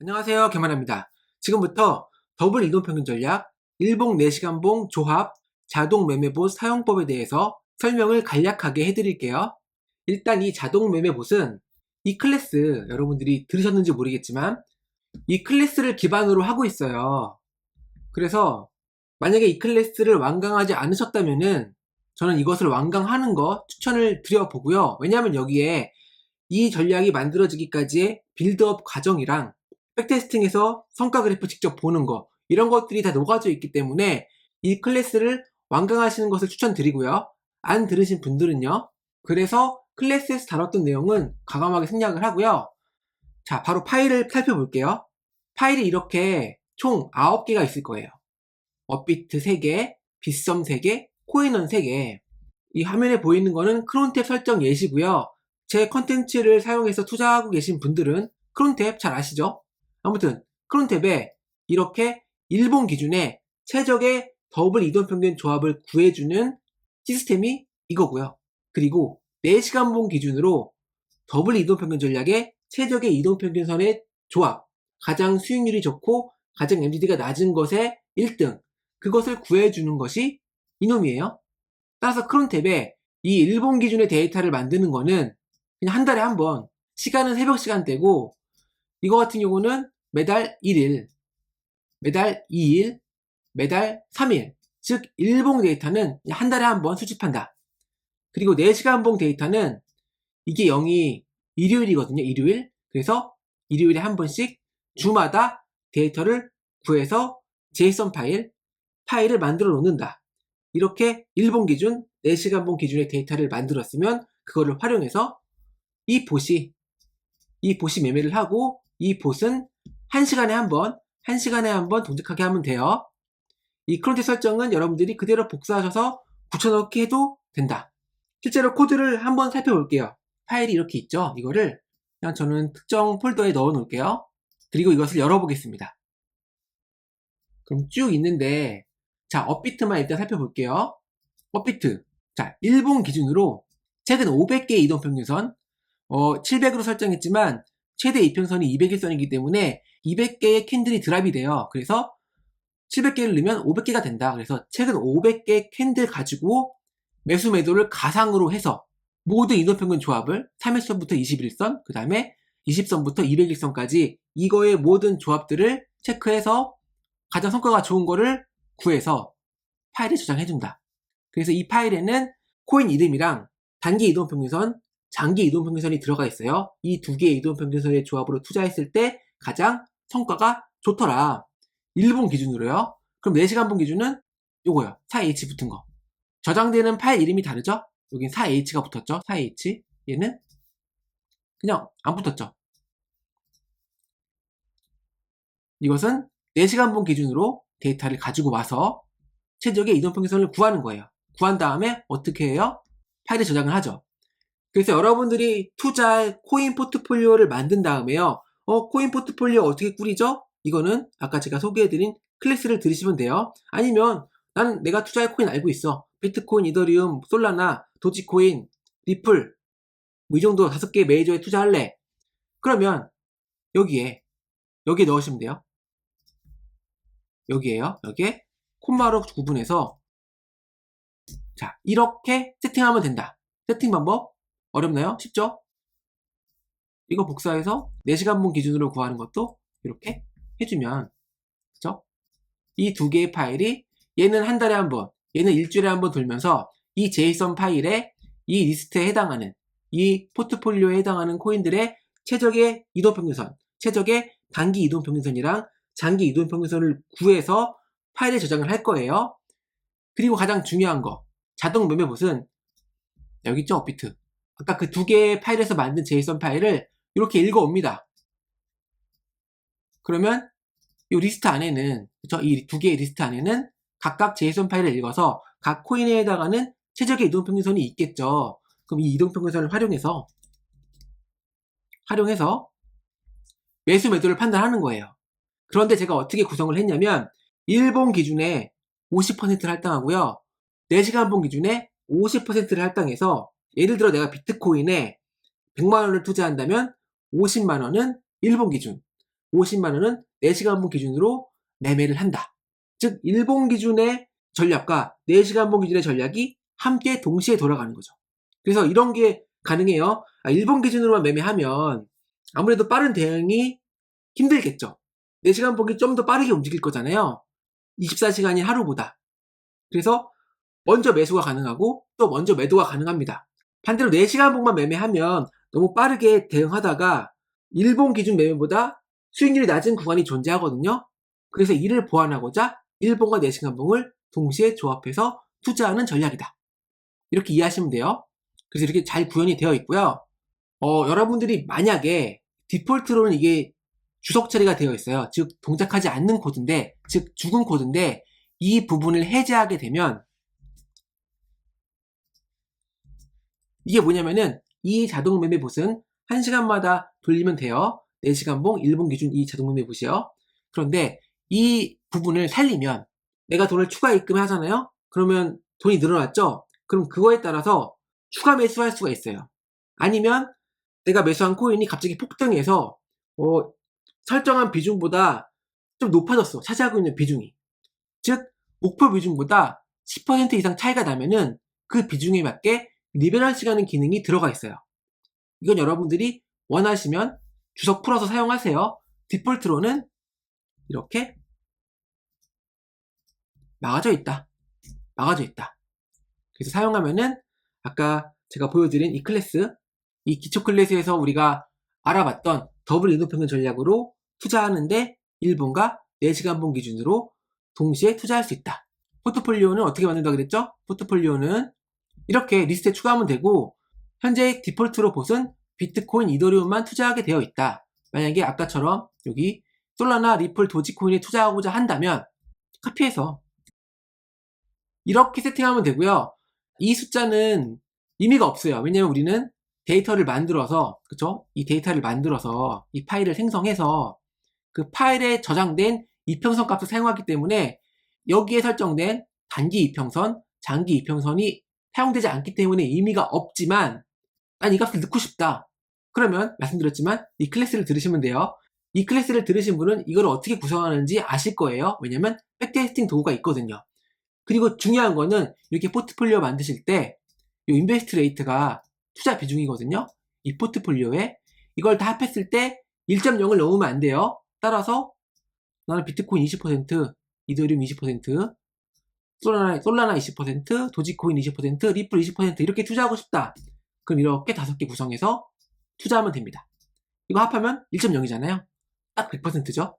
안녕하세요. 개만합니다. 지금부터 더블 이동평균 전략, 일봉 4시간봉 조합, 자동 매매봇 사용법에 대해서 설명을 간략하게 해드릴게요. 일단 이 자동 매매봇은 이 클래스 여러분들이 들으셨는지 모르겠지만 이 클래스를 기반으로 하고 있어요. 그래서 만약에 이 클래스를 완강하지 않으셨다면은 저는 이것을 완강하는 거 추천을 드려보고요. 왜냐하면 여기에 이 전략이 만들어지기까지의 빌드업 과정이랑 백테스팅에서 성과 그래프 직접 보는 거 이런 것들이 다 녹아져 있기 때문에 이 클래스를 완강하시는 것을 추천드리고요. 안 들으신 분들은요. 그래서 클래스에서 다뤘던 내용은 과감하게 생략을 하고요. 자, 바로 파일을 살펴볼게요. 파일이 이렇게 총 9개가 있을 거예요. 업비트 3개, 빗썸 3개, 코인원 3개. 이 화면에 보이는 거는 크론탭 설정 예시고요. 제 컨텐츠를 사용해서 투자하고 계신 분들은 크론탭 잘 아시죠? 아무튼 크론탭에 이렇게 일본 기준의 최적의 더블 이동 평균 조합을 구해주는 시스템이 이거고요. 그리고 4시간 봉 기준으로 더블 이동 평균 전략의 최적의 이동 평균선의 조합, 가장 수익률이 좋고 가장 MDD가 낮은 것의 1등, 그것을 구해주는 것이 이놈이에요. 따라서 크론탭에 이 일본 기준의 데이터를 만드는 거는 그냥 한 달에 한 번, 시간은 새벽 시간대고, 이거 같은 경우는 매달 1일, 매달 2일, 매달 3일, 즉 일봉 데이터는 한 달에 한 번 수집한다. 그리고 4시간봉 데이터는 이게 0이 일요일이거든요. 일요일. 그래서 일요일에 한 번씩 주마다 데이터를 구해서 JSON 파일, 파일을 만들어 놓는다. 이렇게 일본 기준, 4시간봉 기준의 데이터를 만들었으면 그거를 활용해서 이 봇이 이 봇이 매매를 하고 이 봇은 1시간에 한 번, 1시간에 한 번 동작하게 하면 돼요. 이 크론트 설정은 여러분들이 그대로 복사하셔서 붙여넣기 해도 된다. 실제로 코드를 한번 살펴볼게요. 파일이 이렇게 있죠? 이거를 그냥 저는 특정 폴더에 넣어 놓을게요. 그리고 이것을 열어보겠습니다. 그럼 쭉 있는데 자 업비트만 일단 살펴볼게요. 업비트 자 일본 기준으로 최근 500개의 이동 평균선 어, 700으로 설정했지만 최대 이평선이 200일선이기 때문에 200개의 캔들이 드랍이 돼요. 그래서 700개를 넣으면 500개가 된다. 그래서 최근 500개 캔들 가지고 매수 매도를 가상으로 해서 모든 이동평균 조합을 3일선부터 21선, 그 다음에 20선부터 200일선까지 이거의 모든 조합들을 체크해서 가장 성과가 좋은 거를 구해서 파일에 저장해준다. 그래서 이 파일에는 코인 이름이랑 단기 이동평균선, 장기 이동평균선이 들어가 있어요. 이 두 개의 이동평균선의 조합으로 투자했을 때 가장 성과가 좋더라. 일본 기준으로요. 그럼 4시간봉 기준은 요거요. 4H 붙은 거. 저장되는 파일 이름이 다르죠? 여긴 4H가 붙었죠? 4H. 얘는 그냥 안 붙었죠. 이것은 4시간봉 기준으로 데이터를 가지고 와서 최적의 이동평균선을 구하는 거예요. 구한 다음에 어떻게 해요? 파일에 저장을 하죠. 그래서 여러분들이 투자할 코인 포트폴리오를 만든 다음에요. 어, 코인 포트폴리오 어떻게 꾸리죠? 이거는 아까 제가 소개해드린 클래스를 들으시면 돼요. 아니면 난 내가 투자할 코인 알고 있어. 비트코인, 이더리움, 솔라나, 도지코인, 리플 뭐 이 정도 다섯 개 메이저에 투자할래. 그러면 여기에 여기에 넣으시면 돼요. 여기에요. 여기에 콤마로 구분해서 자 이렇게 세팅하면 된다. 세팅 방법 어렵나요? 쉽죠? 이거 복사해서 4시간분 기준으로 구하는 것도 이렇게 해주면 그죠? 이 두 개의 파일이 얘는 한 달에 한 번, 얘는 일주일에 한 번 돌면서 이 JSON 파일에 이 리스트에 해당하는 이 포트폴리오에 해당하는 코인들의 최적의 이동평균선, 최적의 단기 이동평균선이랑 장기 이동평균선을 구해서 파일에 저장을 할 거예요. 그리고 가장 중요한 거, 자동 매매봇은 여기 있죠, 업비트. 아까 그 두 개의 파일에서 만든 JSON 파일을 이렇게 읽어옵니다. 그러면 이 리스트 안에는 이두 개의 리스트 안에는 각각 JSON 파일을 읽어서 각 코인에 해당하는 최적의 이동평균선이 있겠죠. 그럼 이 이동평균선을 활용해서 활용해서 매수 매도를 판단하는 거예요. 그런데 제가 어떻게 구성을 했냐면 일본 기준에 50%를 할당하고요. 4시간봉 기준에 50%를 할당해서 예를 들어 내가 비트코인에 100만 원을 투자한다면 50만 원은 일본 기준, 50만 원은 4시간분 기준으로 매매를 한다. 즉 일본 기준의 전략과 4시간분 기준의 전략이 함께 동시에 돌아가는 거죠. 그래서 이런 게 가능해요. 아, 일본 기준으로만 매매하면 아무래도 빠른 대응이 힘들겠죠. 4시간 보기 좀 더 빠르게 움직일 거잖아요. 24시간이 하루보다. 그래서 먼저 매수가 가능하고 또 먼저 매도가 가능합니다. 반대로 4시간 봉만 매매하면 너무 빠르게 대응하다가 일본 기준 매매보다 수익률이 낮은 구간이 존재하거든요. 그래서 이를 보완하고자 일본과 4시간 봉을 동시에 조합해서 투자하는 전략이다. 이렇게 이해하시면 돼요. 그래서 이렇게 잘 구현이 되어 있고요. 어, 여러분들이 만약에 디폴트로는 이게 주석 처리가 되어 있어요. 즉 동작하지 않는 코드인데, 즉 죽은 코드인데 이 부분을 해제하게 되면 이게 뭐냐면은 이 자동 매매 봇은 1시간마다 돌리면 돼요. 4시간 봉, 1분 기준 이 자동 매매 봇이요. 그런데 이 부분을 살리면 내가 돈을 추가 입금하잖아요. 그러면 돈이 늘어났죠? 그럼 그거에 따라서 추가 매수할 수가 있어요. 아니면 내가 매수한 코인이 갑자기 폭등해서 어, 설정한 비중보다 좀 높아졌어. 차지하고 있는 비중이. 즉 목표 비중보다 10% 이상 차이가 나면은 그 비중에 맞게 리베럴 시간은 기능이 들어가 있어요. 이건 여러분들이 원하시면 주석 풀어서 사용하세요. 디폴트로는 이렇게 막아져 있다. 막아져 있다. 그래서 사용하면은 아까 제가 보여드린 이 클래스, 이 기초 클래스에서 우리가 알아봤던 더블 이동평균 전략으로 투자하는데 1분과 4시간 분 기준으로 동시에 투자할 수 있다. 포트폴리오는 어떻게 만든다 그랬죠? 포트폴리오는 이렇게 리스트에 추가하면 되고 현재 디폴트로 봇은 비트코인, 이더리움만 투자하게 되어 있다. 만약에 아까처럼 여기 솔라나, 리플, 도지코인에 투자하고자 한다면 카피해서 이렇게 세팅하면 되고요. 이 숫자는 의미가 없어요. 왜냐면 우리는 데이터를 만들어서 그쵸? 이 데이터를 만들어서 이 파일을 생성해서 그 파일에 저장된 이평선 값을 사용하기 때문에 여기에 설정된 단기 이평선, 장기 이평선이 사용되지 않기 때문에 의미가 없지만 난 이 값을 넣고 싶다. 그러면 말씀드렸지만 이 클래스를 들으시면 돼요. 이 클래스를 들으신 분은 이걸 어떻게 구성하는지 아실 거예요. 왜냐면 백테스팅 도구가 있거든요. 그리고 중요한 거는 이렇게 포트폴리오 만드실 때 이 인베스트 레이트가 투자 비중이거든요. 이 포트폴리오에 이걸 다 합했을 때 1.0을 넘으면 안 돼요. 따라서 나는 비트코인 20%, 이더리움 20%, 솔라나, 솔라나 20%, 도지코인 20%, 리플 20% 이렇게 투자하고 싶다. 그럼 이렇게 다섯 개 구성해서 투자하면 됩니다. 이거 합하면 1.0이잖아요. 딱 100%죠.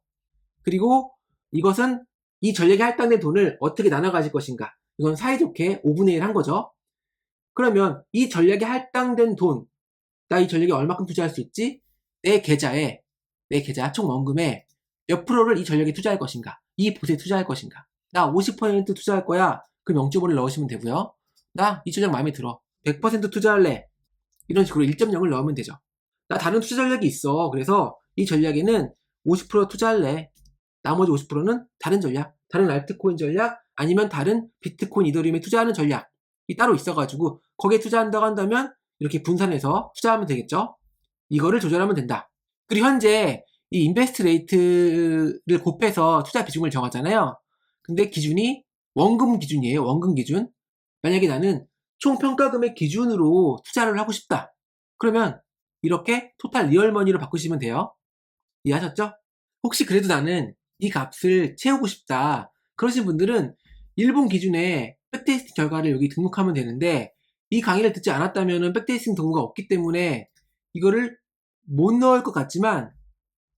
그리고 이것은 이 전략에 할당된 돈을 어떻게 나눠 가질 것인가. 이건 사이좋게 5분의 1 한 거죠. 그러면 이 전략에 할당된 돈, 나 이 전략에 얼마큼 투자할 수 있지? 내 계좌에, 내 계좌 총 원금에 몇 프로를 이 전략에 투자할 것인가? 이 봇에 투자할 것인가? 나 50% 투자할 거야. 그럼 0.5를 넣으시면 되고요. 나 이 전략 마음에 들어. 100% 투자할래. 이런 식으로 1.0을 넣으면 되죠. 나 다른 투자 전략이 있어. 그래서 이 전략에는 50% 투자할래. 나머지 50%는 다른 전략, 다른 알트코인 전략, 아니면 다른 비트코인, 이더리움에 투자하는 전략이 따로 있어가지고 거기에 투자한다고 한다면 이렇게 분산해서 투자하면 되겠죠. 이거를 조절하면 된다. 그리고 현재 이 인베스트 레이트를 곱해서 투자 비중을 정하잖아요. 근데 기준이 원금 기준이에요. 원금 기준. 만약에 나는 총 평가금의 기준으로 투자를 하고 싶다. 그러면 이렇게 토탈 리얼머니로 바꾸시면 돼요. 이해하셨죠? 혹시 그래도 나는 이 값을 채우고 싶다. 그러신 분들은 일본 기준에 백테스팅 결과를 여기 등록하면 되는데 이 강의를 듣지 않았다면 백테스팅 도구가 없기 때문에 이거를 못 넣을 것 같지만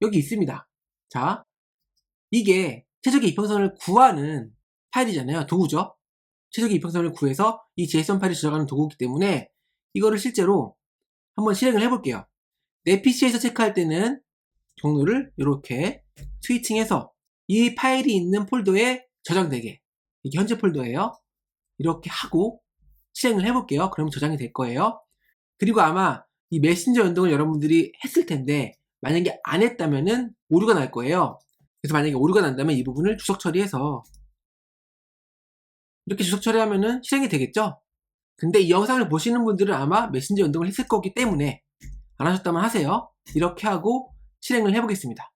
여기 있습니다. 자, 이게 최적의 이평선을 구하는 파일이잖아요. 도구죠. 최적의 이평선을 구해서 이 JSON 파일을 저장하는 도구이기 때문에 이거를 실제로 한번 실행을 해볼게요. 내 PC에서 체크할 때는 경로를 이렇게 스위칭해서 이 파일이 있는 폴더에 저장되게 이게 현재 폴더예요. 이렇게 하고 실행을 해볼게요. 그러면 저장이 될 거예요. 그리고 아마 이 메신저 연동을 여러분들이 했을 텐데 만약에 안 했다면은 오류가 날 거예요. 그래서 만약에 오류가 난다면 이 부분을 주석 처리해서 이렇게 주석 처리하면은 실행이 되겠죠? 근데 이 영상을 보시는 분들은 아마 메신저 연동을 했을 거기 때문에 안 하셨다면 하세요. 이렇게 하고 실행을 해보겠습니다.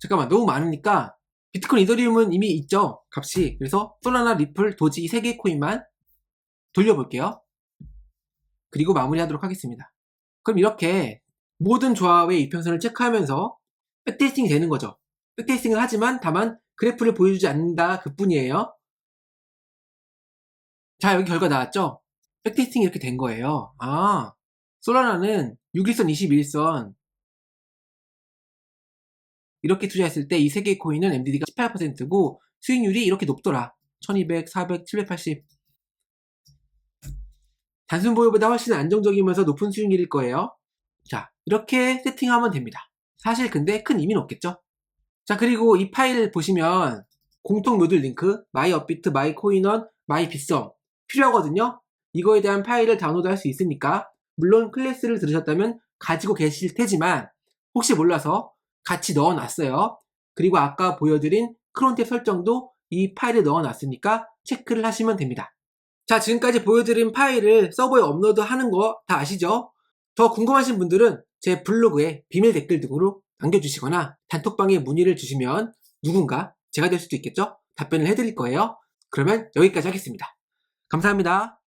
잠깐만 너무 많으니까 비트코인 이더리움은 이미 있죠 값이 그래서 솔라나 리플 도지 이 3개 코인만 돌려볼게요 그리고 마무리하도록 하겠습니다 그럼 이렇게 모든 조합의 이평선을 체크하면서 백테이스팅이 되는 거죠 백테이스팅을 하지만 다만 그래프를 보여주지 않는다 그 뿐이에요 자 여기 결과 나왔죠 백테이스팅이 이렇게 된 거예요 아 솔라나는 6일선 21선 이렇게 투자했을 때 이 세 개의 코인은 MDD가 18%고 수익률이 이렇게 높더라. 1200, 400, 780. 단순 보유보다 훨씬 안정적이면서 높은 수익률일 거예요. 자, 이렇게 세팅하면 됩니다. 사실 근데 큰 의미는 없겠죠? 자, 그리고 이 파일을 보시면 공통 모듈 링크, 마이 업비트, 마이 코인원, 마이 빗썸 필요하거든요. 이거에 대한 파일을 다운로드 할 수 있으니까 물론 클래스를 들으셨다면 가지고 계실 테지만 혹시 몰라서 같이 넣어놨어요. 그리고 아까 보여드린 크론탭 설정도 이 파일에 넣어놨으니까 체크를 하시면 됩니다. 자, 지금까지 보여드린 파일을 서버에 업로드하는 거 다 아시죠? 더 궁금하신 분들은 제 블로그에 비밀 댓글 등으로 남겨주시거나 단톡방에 문의를 주시면 누군가 제가 될 수도 있겠죠? 답변을 해드릴 거예요. 그러면 여기까지 하겠습니다. 감사합니다.